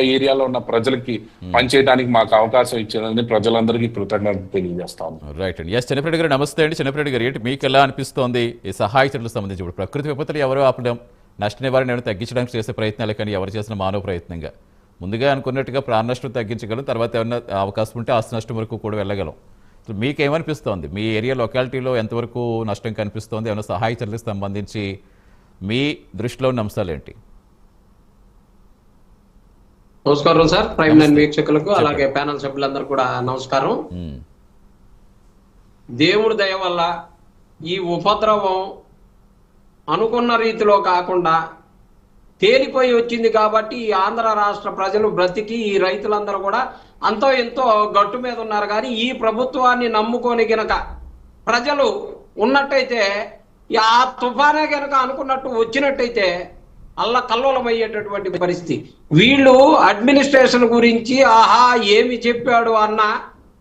ఏరియాలో ఉన్న ప్రజలకి పనిచేయడానికి మాకు అవకాశం ఇచ్చినందుకు ప్రజలందరికీ కృతజ్ఞత తెలియజేస్తాను. రైట్ అండి. ఎస్ చిన్నప్పటి గారు నమస్తే అండి. చిన్నప్పటి గారు ఏంటి మీకు ఎలా అనిపిస్తోంది? ఈ సహాయ చర్యలకు సంబంధించి ఇప్పుడు ప్రకృతి విపత్తులు ఎవరు ఆపడం నష్ట నివారణ ఏమైనా తగ్గించడానికి చేసే ప్రయత్నాలు కానీ ఎవరు చేసిన మానవ ప్రయత్నంగా. ముందుగా అనుకున్నట్టుగా ప్రాణ నష్టం తగ్గించగలం తర్వాత ఏమైనా అవకాశం ఉంటే ఆస్తి నష్టం వరకు కూడా వెళ్ళగలం. అసలు మీకేమనిపిస్తోంది? మీ ఏరియా లొకాలిటీలో ఎంతవరకు నష్టం కనిపిస్తోంది? ఏమైనా సహాయ చర్యలకు సంబంధించి మీ దృష్టిలో ఉన్న అంశాలు ఏంటి నమస్కారం సార్. ప్రైమ్ నైన్ వీక్షకులకు అలాగే ప్యానల్ సభ్యులందరూ కూడా నమస్కారం. దేవుడి దయ వల్ల ఈ ఉపద్రవం అనుకున్న రీతిలో కాకుండా తేలిపోయి వచ్చింది కాబట్టి ఈ ఆంధ్ర రాష్ట్ర ప్రజలు బ్రతికి ఈ రైతులందరూ కూడా అంతో ఎంతో గట్టు మీద ఉన్నారు. కానీ ఈ ప్రభుత్వాన్ని నమ్ముకొని గనక ప్రజలు ఉన్నట్టయితే ఆ తుఫానే గనక అనుకున్నట్టు వచ్చినట్టయితే అల్ల కల్లోలమయ్యేటటువంటి పరిస్థితి. వీళ్ళు అడ్మినిస్ట్రేషన్ గురించి ఆహా ఏమి చెప్పాడు అన్న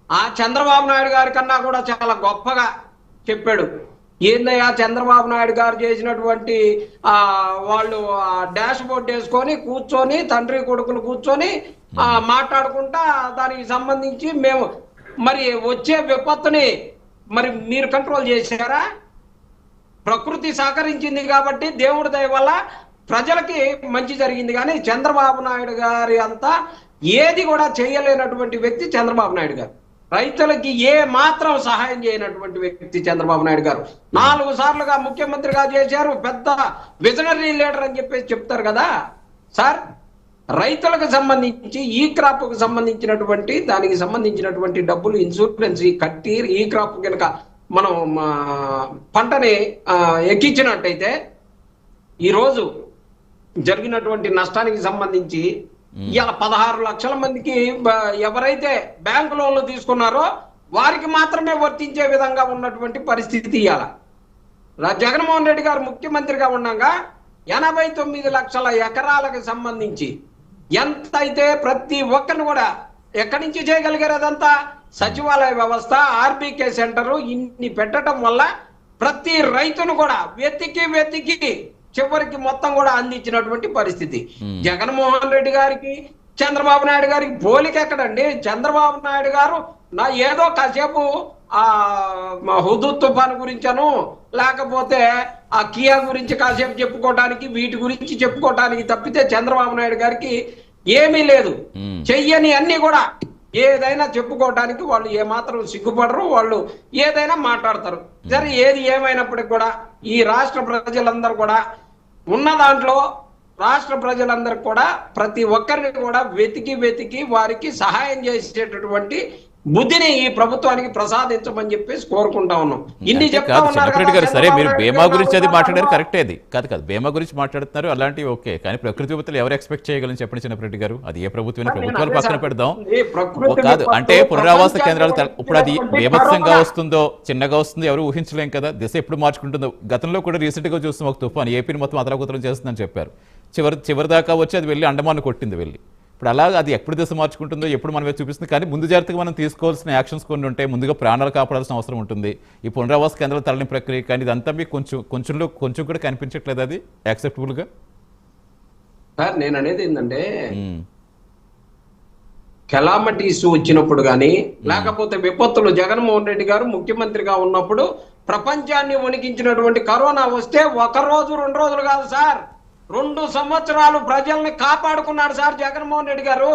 ఆ చంద్రబాబు నాయుడు గారి కన్నా కూడా చాలా గొప్పగా చెప్పాడు. ఏందయ్యా చంద్రబాబు నాయుడు గారు చేసినటువంటి ఆ వాళ్ళు డాష్ బోర్డ్ వేసుకొని కూర్చొని తండ్రి కొడుకులు కూర్చొని ఆ మాట్లాడుకుంటా దానికి సంబంధించి మేము మరి వచ్చే విపత్తుని మరి మీరు కంట్రోల్ చేశారా? ప్రకృతి సహకరించింది కాబట్టి దేవుడి దయ వల్ల ప్రజలకి మంచి జరిగింది కానీ చంద్రబాబు నాయుడు గారి అంతా ఏది కూడా చేయలేనటువంటి వ్యక్తి చంద్రబాబు నాయుడు గారు. రైతులకి ఏ మాత్రం సహాయం చేయనటువంటి వ్యక్తి చంద్రబాబు నాయుడు గారు. నాలుగు సార్లుగా ముఖ్యమంత్రిగా చేశారు పెద్ద విజనరీ లీడర్ అని చెప్పేసి చెప్తారు కదా. సార్ రైతులకు సంబంధించి ఈ క్రాప్కు సంబంధించినటువంటి దానికి సంబంధించినటువంటి డబ్బులు ఇన్సూరెన్స్ కట్టి ఈ క్రాప్ కనుక మనం పంటని ఎక్కించినట్టయితే ఈరోజు జరిగినటువంటి నష్టానికి సంబంధించి ఇవాళ పదహారు లక్షల మందికి ఎవరైతే బ్యాంకు లోన్లు తీసుకున్నారో వారికి మాత్రమే వర్తించే విధంగా ఉన్నటువంటి పరిస్థితి ఇవాళ. జగన్మోహన్ రెడ్డి గారు ముఖ్యమంత్రిగా ఉండగా ఎనభై తొమ్మిది లక్షల ఎకరాలకు సంబంధించి ఎంత అయితే ప్రతి ఒక్కరిని కూడా ఎక్కడి నుంచి చేయగలిగారు అదంతా? సచివాలయ వ్యవస్థ ఆర్బీకే సెంటర్ ఇన్ని పెట్టడం వల్ల ప్రతి రైతును కూడా వెతికి వెతికి చివరికి మొత్తం కూడా అందించినటువంటి పరిస్థితి. జగన్మోహన్ రెడ్డి గారికి చంద్రబాబు నాయుడు గారికి పోలిక ఎక్కడండి? చంద్రబాబు నాయుడు గారు నా ఏదో కాసేపు ఆ హుదూ తుఫాన్ గురించను లేకపోతే ఆ కియా గురించి కాసేపు చెప్పుకోవడానికి వీటి గురించి చెప్పుకోవడానికి తప్పితే చంద్రబాబు నాయుడు గారికి ఏమీ లేదు. మ్మ్. చెయ్యని అన్ని కూడా ఏదైనా చెప్పుకోవడానికి వాళ్ళు ఏమాత్రం సిగ్గుపడరు వాళ్ళు ఏదైనా మాట్లాడతారు. సరే ఏది ఏమైనప్పటికి కూడా ఈ రాష్ట్ర ప్రజలందరూ కూడా ఉన్న దాంట్లో రాష్ట్ర ప్రజలందరూ కూడా ప్రతి ఒక్కరిని కూడా వెతికి వెతికి వారికి సహాయం చేసేటటువంటి బుద్ధిని ఈ ప్రభుత్వానికి ప్రసాదించమని చెప్పేసి కోరుకుంటా ఉన్నాం. ఇన్ని చెప్తా ఉన్నారు గారు సరే మీరు బీమా గురించి అది మాట్లాడారు కరెక్టే అది. కాదు కాదు బీమా గురించి మాట్లాడుతున్నారు అలాంటివి ఓకే కానీ ప్రకృతి విపత్తులు ఎవరు ఎక్స్పెక్ట్ చేయగలని చెప్పండి చిన్నప్పటి గారు? అది ఏ ప్రభుత్వమైన నేను ప్రభుత్వాలు పక్కన పెడదాం. కాదు అంటే పునరావాస కేంద్రాలు ఇప్పుడు అది బీభత్సంగా వస్తుందో చిన్నగా వస్తుందో ఎవరు ఊహించలేం కదా? దిశ ఎప్పుడు మార్చుకుంటుందో. గతంలో కూడా రీసెంట్గా చూస్తాం ఒక తుఫాన్ ఏపీని మొత్తం అతలాకుతలం చేస్తుందని చెప్పారు. చివరి చివరి దాకా వచ్చి అది వెళ్ళి అండమాన్ కొట్టింది వెళ్ళి. ఇప్పుడు అలా అది ఎప్పుడు దిశ మార్చుకుంటుందో ఎప్పుడు మనం చూపిస్తుంది కానీ ముందు జాగ్రత్తగా మనం తీసుకోవాల్సిన యాక్షన్స్ కొన్ని ఉంటాయి. ముందుగా ప్రాణాలు కాపాడాల్సిన అవసరం ఉంటుంది. ఈ పునరావాస కేంద్రాల తరలిన ప్రక్రియ కానీ ఇదంతా మీకు కొంచెం కొంచెంలో కొంచెం కూడా కనిపించట్లేదు అది? యాక్సెప్టబుల్గా? సార్ నేను అనేది ఏంటంటే కెలామిటీస్ వచ్చినప్పుడు కానీ లేకపోతే విపత్తులు జగన్మోహన్ రెడ్డి గారు ముఖ్యమంత్రిగా ఉన్నప్పుడు ప్రపంచాన్ని వణికించినటువంటి కరోనా వస్తే ఒక రోజు రెండు రోజులు కాదు సార్. రెండు సంవత్సరాలు ప్రజల్ని కాపాడుకున్నాడు సార్ జగన్మోహన్ రెడ్డి గారు.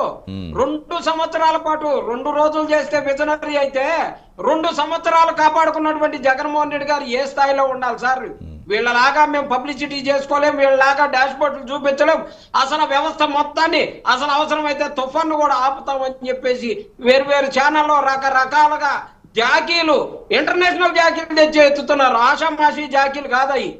రెండు సంవత్సరాల పాటు రెండు రోజులు చేస్తే విజనరీ అయితే రెండు సంవత్సరాలు కాపాడుకున్నటువంటి జగన్మోహన్ రెడ్డి గారు ఏ స్థాయిలో ఉండాలి సార్? వీళ్ళలాగా మేము పబ్లిసిటీ చేసుకోలేం వీళ్ళలాగా డాష్ బోర్డులు చూపించలేం. అసలు వ్యవస్థ మొత్తాన్ని అసలు అవసరమైతే తుఫాన్ కూడా ఆపుతామని చెప్పేసి వేరు వేరు ఛానల్లో రకరకాలుగా జాకీలు ఇంటర్నేషనల్ జాకీలు తెచ్చి ఎత్తుతున్నారు. ఆషామాషి జాకీలు కాదయి.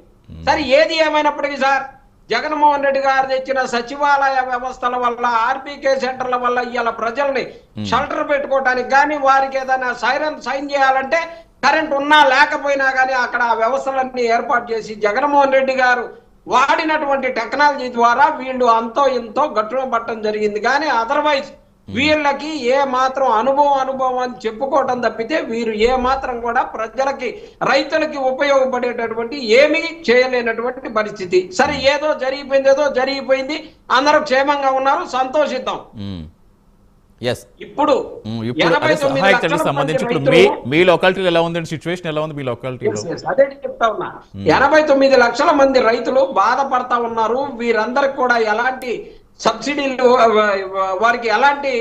సరే ఏది ఏమైనప్పటికీ సార్? జగన్మోహన్ రెడ్డి గారు తెచ్చిన సచివాలయ వ్యవస్థల వల్ల ఆర్బీకే సెంటర్ల వల్ల ఇవాళ ప్రజల్ని షెల్టర్ పెట్టుకోవడానికి కానీ వారికి ఏదైనా సైరన్ సైన్ చేయాలంటే కరెంట్ ఉన్నా లేకపోయినా కానీ అక్కడ ఆ వ్యవస్థలన్నీ ఏర్పాటు చేసి జగన్మోహన్ రెడ్డి గారు వాడినటువంటి టెక్నాలజీ ద్వారా వీళ్ళు అంతో ఇంతో గట్టున పట్టడం జరిగింది. కానీ అదర్వైజ్ వీళ్ళకి ఏ మాత్రం అనుభవం అనుభవం అని చెప్పుకోవటం తప్పితే వీరు ఏ మాత్రం కూడా ప్రజలకి రైతులకి ఉపయోగపడేటటువంటి ఏమీ చేయలేనటువంటి పరిస్థితి. సరే ఏదో జరిగిపోయింది ఏదో జరిగిపోయింది అందరూ క్షేమంగా ఉన్నారు సంతోషిద్దాం. ఎస్ ఇప్పుడు సంబంధించి మీ లొకాలిటీలో ఎలా ఉందండి సిచ్యువేషన్ ఎలా ఉంది మీ లొకాలిటీలో. అదే చెప్తా ఉన్నా. ఎనభై తొమ్మిది లక్షల మంది రైతులు బాధపడతా ఉన్నారు. వీరందరికి కూడా ఎలాంటి సబ్సిడీలు వారికి ఎలాంటి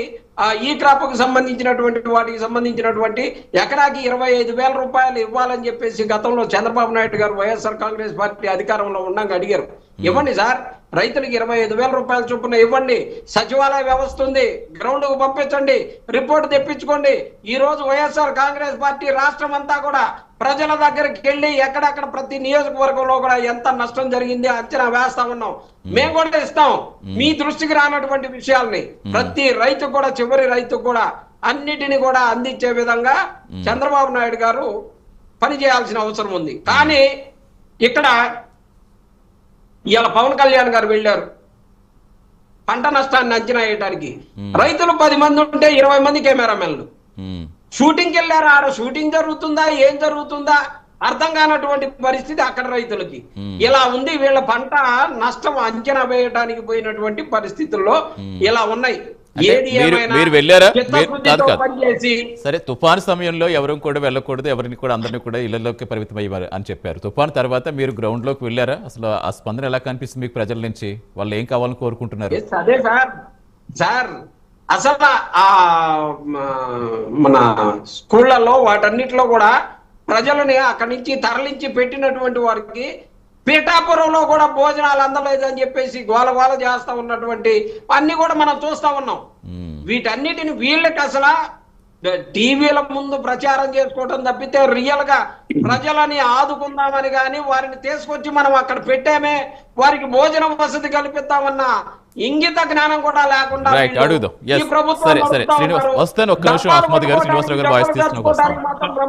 ఈ క్రాప్కు సంబంధించినటువంటి వాటికి సంబంధించినటువంటి ఎకరాకి ఇరవై ఐదు వేల రూపాయలు ఇవ్వాలని చెప్పేసి గతంలో చంద్రబాబు నాయుడు గారు వైఎస్ఆర్ కాంగ్రెస్ పార్టీ అధికారంలో ఉండగా అడిగారు. ఇవ్వండి సార్ రైతులకు ఇరవై ఐదు వేల రూపాయల చొప్పున ఇవ్వండి. సచివాలయ వ్యవస్థ ఉంది గ్రౌండ్కు పంపించండి రిపోర్ట్ తెప్పించుకోండి. ఈ రోజు వైఎస్ఆర్ కాంగ్రెస్ పార్టీ రాష్ట్రం అంతా కూడా ప్రజల దగ్గరికి వెళ్ళి ఎక్కడెక్కడ ప్రతి నియోజకవర్గంలో కూడా ఎంత నష్టం జరిగింది అంచనా వేస్తా ఉన్నాం. మేము. కూడా ఇస్తాం. మీ దృష్టికి రానటువంటి విషయాల్ని ప్రతి రైతు కూడా చివరి రైతు కూడా అన్నిటిని కూడా అందించే విధంగా చంద్రబాబు నాయుడు గారు పని చేయాల్సిన అవసరం ఉంది. కానీ ఇక్కడ ఇవాళ పవన్ కళ్యాణ్ గారు వెళ్ళారు. పంట నష్టాన్ని అంచనా వేయడానికి రైతులు పది మంది ఉంటే ఇరవై మంది కెమెరామెన్లు. షూటింగ్కి వెళ్ళారు? ఆడ షూటింగ్ జరుగుతుందా? ఏం జరుగుతుందా? అర్థం కానటువంటి పరిస్థితి అక్కడ రైతులకి. ఇలా ఉంది వీళ్ళ పంట నష్టం అంచనా వేయడానికి పోయినటువంటి పరిస్థితుల్లో ఇలా ఉన్నాయి. మీరు- వెళ్ళారా? కాదు, కాదు. సరే తుఫాను సమయంలో ఎవరు కూడా వెళ్ళకూడదు ఎవరిని కూడా అందరినీ కూడా ఇళ్ళలోకి పరిమితం అయ్యారు అని చెప్పారు. తుఫాను తర్వాత మీరు గ్రౌండ్లోకి వెళ్ళారా? అసలు ఆ స్పందన ఎలా కనిపిస్తుంది మీకు ప్రజల నుంచి? వాళ్ళు ఏం కావాలని కోరుకుంటున్నారు? అదే సార్. సార్ అసలు ఆ మన స్కూళ్ళలో వాటన్నిటిలో కూడా ప్రజలని అక్కడి నుంచి తరలించి పెట్టినటువంటి వారికి పీఠాపురంలో కూడా భోజనాలు అందలేదని చెప్పేసి గోల గోల చేస్తా ఉన్నటువంటి అన్ని కూడా మనం చూస్తా ఉన్నాం. వీటన్నిటిని వీళ్ళకి అసలు టీవీల ముందు ప్రచారం చేసుకోవటం తప్పితే రియల్గా ప్రజలని ఆదుకుందామని కానీ వారిని తీసుకొచ్చి మనం అక్కడ పెట్టామే వారికి భోజనం వసతి కల్పిద్దామన్న ఇంగిత జ్ఞానం కూడా లేకుండా ఈ ప్రభుత్వం. వస్తాను ఒక్క నిమిషం దఫాలు అహ్మద్ గారు శ్రీనివాసరావు గారు వాయిస్ కొట్టుకోవడానికి తీసుకుని వస్తాను మాత్రం బ్రహ్మ